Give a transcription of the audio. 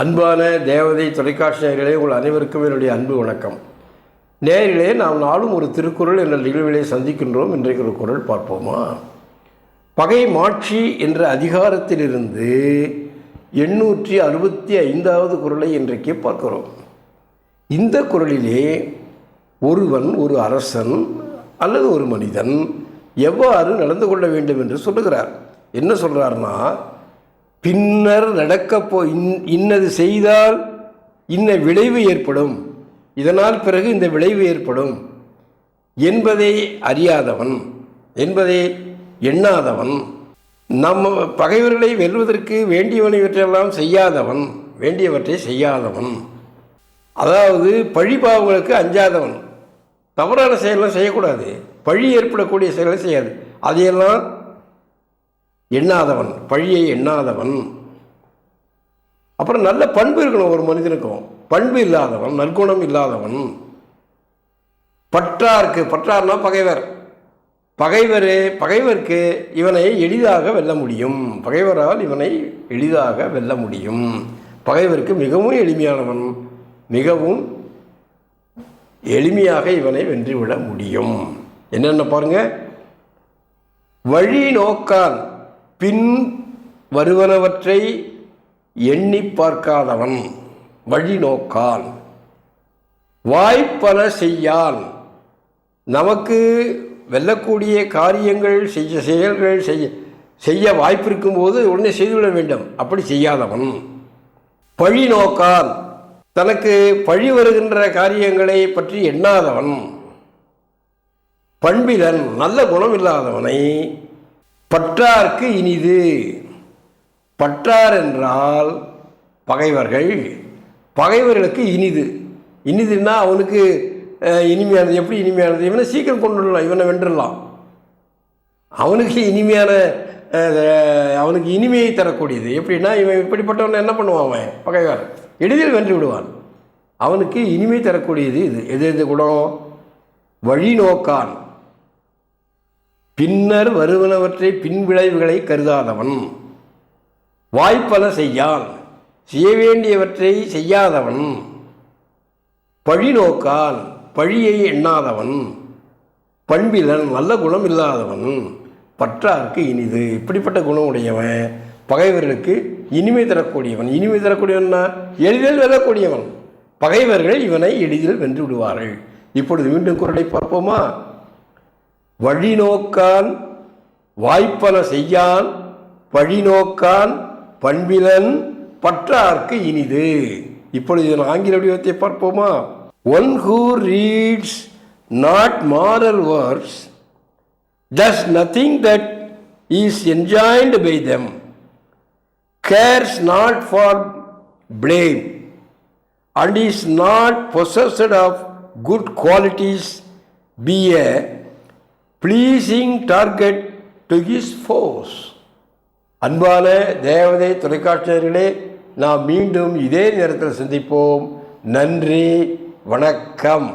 அன்பான தேவதை தொலைக்காட்சி நேர்களே உங்கள் அனைவருக்கும் என்னுடைய அன்பு வணக்கம். நேரிலே நாம் நாளும் ஒரு திருக்குறள் என்ற நிகழ்விலே சந்திக்கின்றோம். இன்றைக்கு ஒரு குரல் பார்ப்போமா? பகை மாட்சி என்ற அதிகாரத்திலிருந்து எண்ணூற்றி அறுபத்தி ஐந்தாவது குரலை இன்றைக்கு பார்க்கிறோம். இந்த குறளிலே ஒருவன் ஒரு அரசன் அல்லது ஒரு மனிதன் எவ்வாறு நடந்து கொள்ள வேண்டும் என்று சொல்லுகிறார். என்ன சொல்கிறார்னா பின்னர் நடக்கப்போ இன் இன்னது செய்தால் இன்ன விளைவு ஏற்படும். இதனால் பிறகு இந்த விளைவு ஏற்படும். என்பதை அறியாதவன் என்பதை எண்ணாதவன் நம்ம பகைவர்களை வெல்வதற்கு வேண்டியவனவற்றையெல்லாம் செய்யாதவன் வேண்டியவற்றை செய்யாதவன். அதாவது பழிபாவங்களுக்கு அஞ்சாதவன். தவறான செயலாம் செய்யக்கூடாது. பழி ஏற்படக்கூடிய செயலை செய்யாது. அதையெல்லாம் எண்ணாதவன் பழியை எண்ணாதவன். அப்புறம் நல்ல பண்பு இருக்கணும் ஒரு மனிதனுக்கும். பண்பு இல்லாதவன் நற்குணம் இல்லாதவன். பற்றாருக்கு பற்றார்னா பகைவர். பகைவர் பகைவர்க்கு இவனை எளிதாக வெல்ல முடியும். பகைவரால் இவனை எளிதாக வெல்ல முடியும். பகைவருக்கு மிகவும் எளிமையானவன். மிகவும் எளிமையாக இவனை வென்றுவிட முடியும். என்னென்ன பாருங்க? வழி நோக்கான். பின் வருவனவற்றை எண்ணி பார்க்காதவன் வழி நோக்கான். வாய்ப்பல செய்யான். நமக்கு வெல்லக்கூடிய காரியங்கள் செய்ய செயல்கள் செய்ய செய்ய வாய்ப்பு இருக்கும்போது உடனே செய்துவிட வேண்டும். அப்படி செய்யாதவன். பழி நோக்கான். தனக்கு பழி வருகின்ற காரியங்களை பற்றி எண்ணாதவன். பண்பிலன் நல்ல குணம் இல்லாதவனை பற்றார்க்கு இனிது. பற்றார் என்றால் பகைவர்கள். பகைவர்களுக்கு இனிது. இனிதுன்னா அவனுக்கு இனிமையானது. எப்படி இனிமையானது? இவனை சீக்கிரம் கொண்டு வரலாம். இவனை வென்றுடலாம் அவனுக்கு இனிமையான அவனுக்கு இனிமையை தரக்கூடியது. எப்படின்னா இவன் இப்படிப்பட்டவன் என்ன பண்ணுவான் அவன்? பகைவர் எளிதில் வென்று விடுவான். அவனுக்கு இனிமை தரக்கூடியது இது. எது எது குணம்? வழி நோக்கான். பின்னர் வருவனவற்றை பின்விளைவுகளை கருதாதவன். வாய்ப்பல செய்யான். செய்ய வேண்டியவற்றை செய்யாதவன். பழி நோக்கான். பழியை எண்ணாதவன். பண்பிலன் நல்ல குணம் இல்லாதவன். பற்றாருக்கு இனிது. இப்படிப்பட்ட குணம் உடையவன். பகைவர்களுக்கு இனிமை தரக்கூடியவன். இனிமை தரக்கூடியவன்னா எளிதில் வெல்லக்கூடியவன். பகைவர்கள் இவனை எளிதில் வென்று விடுவார்கள். இப்பொழுது மீண்டும் குரலை பார்ப்போமா? வழிநோக்கான் வாய்ப்பன செய்யான் வழிநோக்கான் பண்பிலன் பற்றார்க்கு இனிது இப்பொழுது இதன் ஆங்கில வடிவத்தை பார்ப்போமா one who reads not moral words does nothing that is enjoined by them cares not for blame and is not possessed of good qualities be a pleasing target to his foes அன்பான தேவதை தொலைக்காட்சியர்களே நாம் மீண்டும் இதே நேரத்தில் சந்திப்போம். நன்றி வணக்கம்.